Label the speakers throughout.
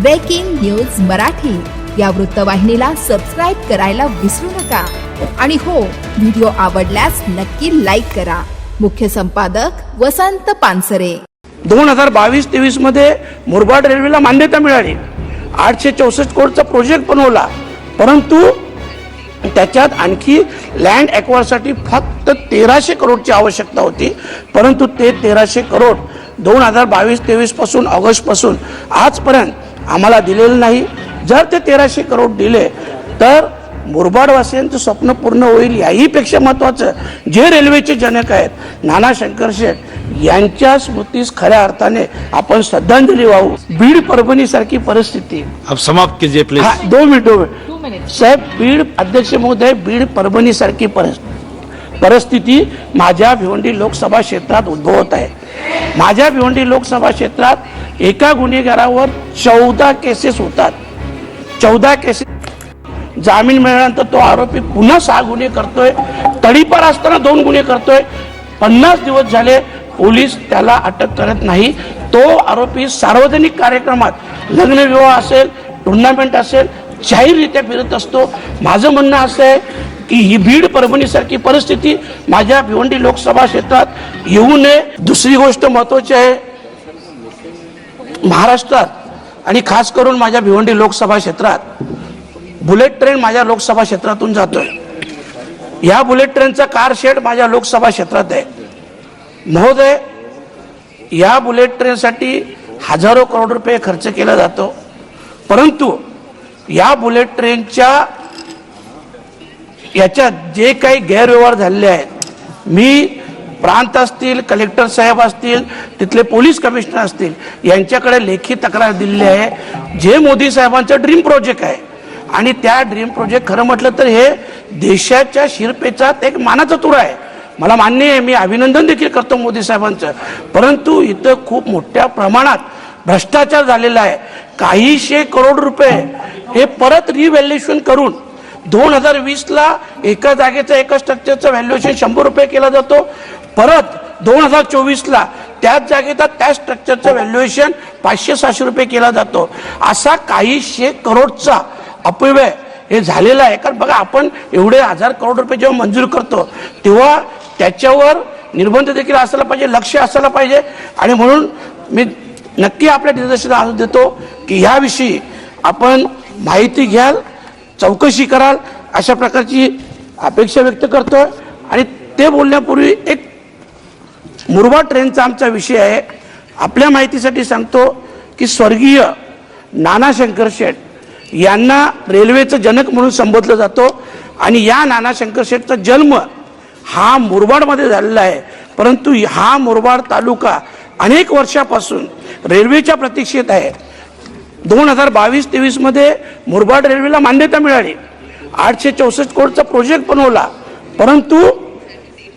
Speaker 1: Breaking news Marathi या वृत्तवाहिनीला subscribe करायला विसरू नका. आणि हो व्हिडिओ आवडल्यास नक्की लाईक करा. मुख्य संपादक वसंत पानसरे.
Speaker 2: दोन हजार बावीस तेवीसमध्ये मुरबाड रेल्वेला मान्यता मिळाली. आठशे चौसष्ट कोटीचा प्रोजेक्ट बनवला. परंतु त्याच्यात आणखी लँड ॲक्वायरसाठी फक्त तेराशे करोडची आवश्यकता होती. परंतु ते तेराशे करोड दोन हजार बावीस तेवीसपासून ऑगस्टपासून आजपर्यंत आम्हाला दिलेलं नाही. जर ते तेराशे करोड दिले तर मुरबाडवासियांचं स्वप्न पूर्ण होईल याही पेक्षा महत्त्वाचं जे रेल्वेचे जनक आहेत नाना शंकर शेठ यांच्या स्मृतीस खऱ्या अर्थाने आपण श्रद्धांजली वाहू. बीड परभणी सारखी परिस्थिती.
Speaker 3: अब समाप्त कीजिए प्लीज
Speaker 2: हा दोन मिनिट दोन मिनिट. साहेब बीड अध्यक्ष महोदय बीड परभणी सारखी परिस्थिती परिस्थिती माझ्या भिवंडी लोकसभा क्षेत्रात उद्भवत आहे. माझ्या भिवंडी लोकसभा क्षेत्रात एका गुन्हेगारावर चौदा केसेस होतात. चौदा केसेस जामीन मिळाल्यानंतर तो आरोपी पुन्हा सहा गुन्हे करतोय. तडीपार असताना दोन गुन्हे करतोय. पन्नास दिवस झाले पोलीस त्याला अटक करत नाही. तो आरोपी सार्वजनिक कार्यक्रमात लग्नविवाह असेल टुर्नामेंट असेल जाहीररित्या फिरत असतो. माझं म्हणणं असं आहे की ही बीड परभणीसारखी परिस्थिती माझ्या भिवंडी लोकसभा क्षेत्रात येऊ नये. दुसरी गोष्ट महत्वाची आहे महाराष्ट्रात आणि खास करून माझ्या भिवंडी लोकसभा क्षेत्रात बुलेट ट्रेन माझ्या लोकसभा क्षेत्रातून जातोय. या बुलेट ट्रेनचा कार शेड माझ्या लोकसभा क्षेत्रात आहे. महोदय या बुलेट ट्रेनसाठी हजारो करोड रुपये खर्च केला जातो. परंतु या बुलेट ट्रेनच्या याच्यात जे काही गैरव्यवहार झालेले आहेत मी प्रांत असतील कलेक्टर साहेब असतील तिथले पोलीस कमिशनर असतील यांच्याकडे लेखी तक्रार दिलेली आहे. जे मोदी साहेबांचं ड्रीम प्रोजेक्ट आहे. आणि त्या ड्रीम प्रोजेक्ट खरं म्हटलं तर हे देशाच्या शिरपेचा एक मानाचा तुरा आहे. मला मान्य आहे मी अभिनंदन देखील करतो मोदी साहेबांचं. परंतु इथं खूप मोठ्या प्रमाणात भ्रष्टाचार झालेला आहे. काहीशे करोड रुपये हे परत रिव्हॅल्युएशन करून दोन हजार वीसला एका जागेचं एका स्ट्रक्चरचं व्हॅल्युएशन शंभर रुपये केला जातो. परत दोन हजार चोवीसला त्याच जागेचा त्या स्ट्रक्चरचं व्हॅल्युएशन पाचशे सहाशे रुपये केला जातो. असा काहीशे करोडचा अपव्यय हे झालेलं आहे. कारण बघा आपण एवढे हजार करोड रुपये जेव्हा मंजूर करतो तेव्हा त्याच्यावर निर्बंध देखील असायला पाहिजे लक्ष असायला पाहिजे. आणि म्हणून मी नक्की आपल्या निदर्शनाला देतो की ह्याविषयी आपण माहिती घ्याल. चौकशी कराल अशा प्रकारची अपेक्षा व्यक्त करतोय. आणि ते बोलण्यापूर्वी एक मुरबाड ट्रेनचा आमचा विषय आहे. आपल्या माहितीसाठी सांगतो की स्वर्गीय नाना शंकर शेठ यांना रेल्वेचं जनक म्हणून संबोधलं जातो. आणि या नाना शंकर शेठचा जन्म हा मुरबाडमध्ये झालेला आहे. परंतु हा मुरबाड तालुका अनेक वर्षापासून रेल्वेच्या प्रतीक्षेत आहे. दोन हजार बावीस तेवीसमध्ये मुरबाड रेल्वेला मान्यता मिळाली. आठशे चौसष्ट कोटीचा प्रोजेक्ट बनवला. परंतु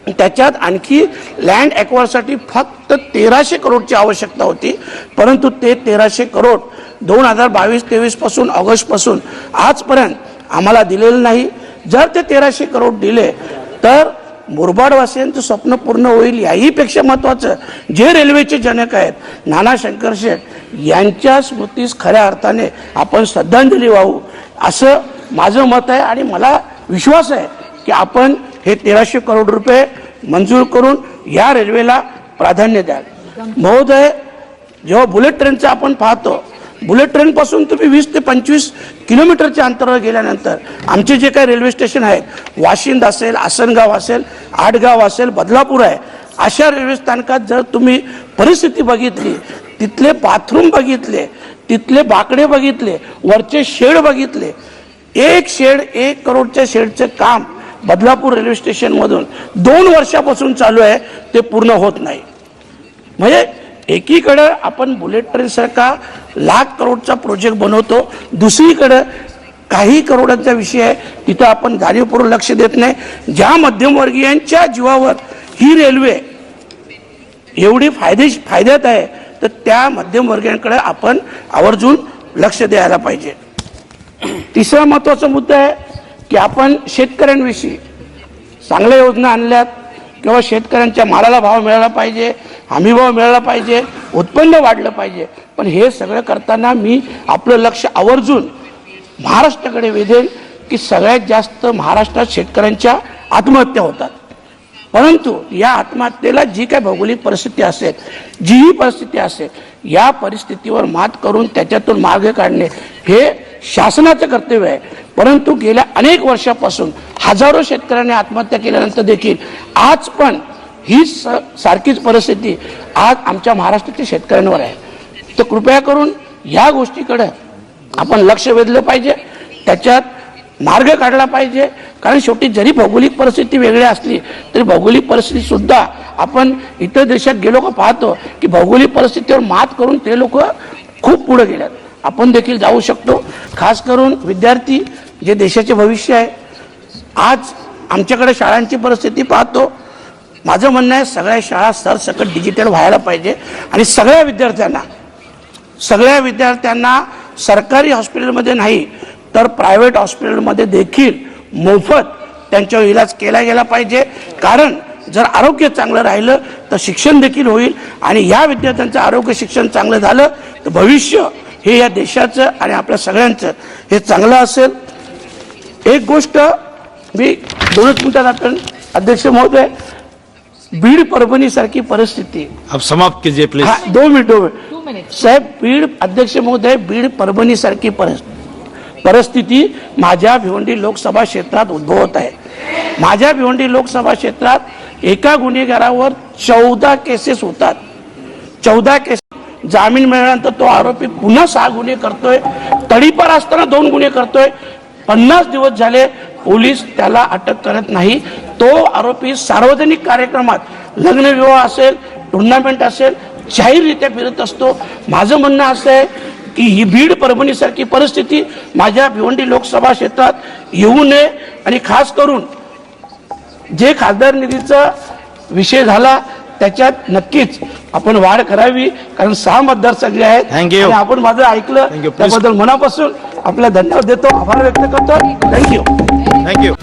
Speaker 2: त्याच्यात आणखी लँड ॲक्वायरसाठी फक्त तेराशे करोडची आवश्यकता होती. परंतु ते तेराशे करोड दोन हजार बावीस तेवीसपासून ऑगस्टपासून आजपर्यंत आम्हाला दिलेलं नाही. जर ते तेराशे करोड दिले तर मुरबाडवासियांचं स्वप्न पूर्ण होईल याहीपेक्षा महत्त्वाचं जे रेल्वेचे जनक आहेत नाना शंकर शेठ यांच्या स्मृतीस खऱ्या अर्थाने आपण श्रद्धांजली वाहू. असं माझं मत आहे आणि मला विश्वास आहे की आपण हे तेराशे करोड रुपये मंजूर करून या रेल्वेला प्राधान्य द्याल. महोदय जेव्हा बुलेट ट्रेनचं आपण पाहतो बुलेट ट्रेनपासून तुम्ही वीस ते पंचवीस किलोमीटरच्या अंतरावर गेल्यानंतर आमचे जे काही रेल्वे स्टेशन आहेत वाशिंद असेल आसनगाव असेल आडगाव असेल बदलापूर आहे अशा रेल्वे स्थानकात जर तुम्ही परिस्थिती बघितली तिथले बाथरूम बघितले तिथले बाकडे बघितले वरचे शेड बघितले. एक शेड एक करोडच्या शेडचे काम बदलापूर रेल्वे स्टेशनमधून दोन वर्षापासून चालू आहे ते पूर्ण होत नाही. म्हणजे एकीकडं आपण बुलेट ट्रेनसारखा लाख करोडचा प्रोजेक्ट बनवतो दुसरीकडं काही करोडांचा विषय आहे तिथं आपण जाणीवपूर्वक लक्ष देत नाही. ज्या मध्यमवर्गीयांच्या जीवावर ही रेल्वे एवढी फायदे फायद्यात आहे तर त्या मध्यमवर्गीयांकडे आपण आवर्जून लक्ष द्यायला पाहिजे. तिसरा महत्त्वाचा मुद्दा आहे की आपण शेतकऱ्यांविषयी चांगल्या योजना आणल्यात किंवा शेतकऱ्यांच्या मालाला भाव मिळाला पाहिजे हमीभाव मिळाला पाहिजे उत्पन्न वाढलं पाहिजे. पण हे सगळं करताना मी आपलं लक्ष आवर्जून महाराष्ट्राकडे वेधेल की सगळ्यात जास्त महाराष्ट्रात शेतकऱ्यांच्या आत्महत्या होतात. परंतु या आत्महत्येला जी काय भौगोलिक परिस्थिती असेल जीही परिस्थिती असेल या परिस्थितीवर मात करून त्याच्यातून मार्ग काढणे हे शासनाचं कर्तव्य आहे. परंतु गेल्या अनेक वर्षापासून हजारो शेतकऱ्यांनी आत्महत्या केल्यानंतर देखील आज पण ही स सारखीच परिस्थिती आज आमच्या महाराष्ट्राच्या शेतकऱ्यांवर आहे. तर कृपया करून या गोष्टीकडे आपण लक्ष वेधलं पाहिजे त्याच्यात मार्ग काढला पाहिजे कारण शेवटी जरी भौगोलिक परिस्थिती वेगळी असली तरी भौगोलिक परिस्थिती सुद्धा आपण इतर देशात गेलो का पाहतो की भौगोलिक परिस्थितीवर मात करून ते लोक खूप पुढे गेल्यात. आपण देखील जाऊ शकतो. खास करून विद्यार्थी जे देशाचे भविष्य आहे आज आमच्याकडे शाळांची परिस्थिती पाहतो. माझं म्हणणं आहे सगळ्या शाळा सरसकट डिजिटल व्हायला पाहिजे आणि सगळ्या विद्यार्थ्यांना सगळ्या विद्यार्थ्यांना सरकारी हॉस्पिटलमध्ये नाही तर प्रायव्हेट हॉस्पिटलमध्ये देखील मोफत त्यांच्यावर इलाज केला गेला पाहिजे. कारण जर आरोग्य चांगलं राहिलं तर शिक्षण देखील होईल. आणि या विद्यार्थ्यांचं आरोग्य शिक्षण चांगलं झालं तर भविष्य हे या देशाचं आणि आपल्या सगळ्यांचं हे चांगलं असेल. एक गोष्ट मी दोनच मिनिटात आपण अध्यक्ष महोदय बीड परभणी सारखी परिस्थिती.
Speaker 3: अब समाप्त कीजिए प्लीज
Speaker 2: हा दोन मिनिट. दोन मिनिट साहेब बीड अध्यक्ष महोदय बीड परभणी सारखी परिस्थिती माझ्या भिवंडी लोकसभा क्षेत्रात उद्भवत आहे. माझ्या भिवंडी लोकसभा क्षेत्रात एका गुन्हेगारावर चौदा केसेस होतात. चौदा केस जामीन मिळाल्यानंतर तो आरोपी पुन्हा सहा गुन्हे करतोय. तडीपार असताना दोन गुन्हे करतोय. पन्नास दिवस झाले पोलीस त्याला अटक करत नाही. तो आरोपी सार्वजनिक कार्यक्रमात लग्नविवाह असेल टुर्नामेंट असेल जाहीररित्या फिरत असतो. माझं म्हणणं असं आहे की ही बीड परभणीसारखी परिस्थिती माझ्या भिवंडी लोकसभा क्षेत्रात येऊ नये. आणि खास करून जे खासदार निधीचा विषय झाला त्याच्यात नक्कीच आपण वाढ करावी कारण सहा मतदारसंघ आहेत.
Speaker 3: Thank you.
Speaker 2: आणि आपण माझं ऐकलं. त्याबद्दल मनापासून आपला धन्यवाद देतो. आभार व्यक्त करतो. Thank you
Speaker 3: thank you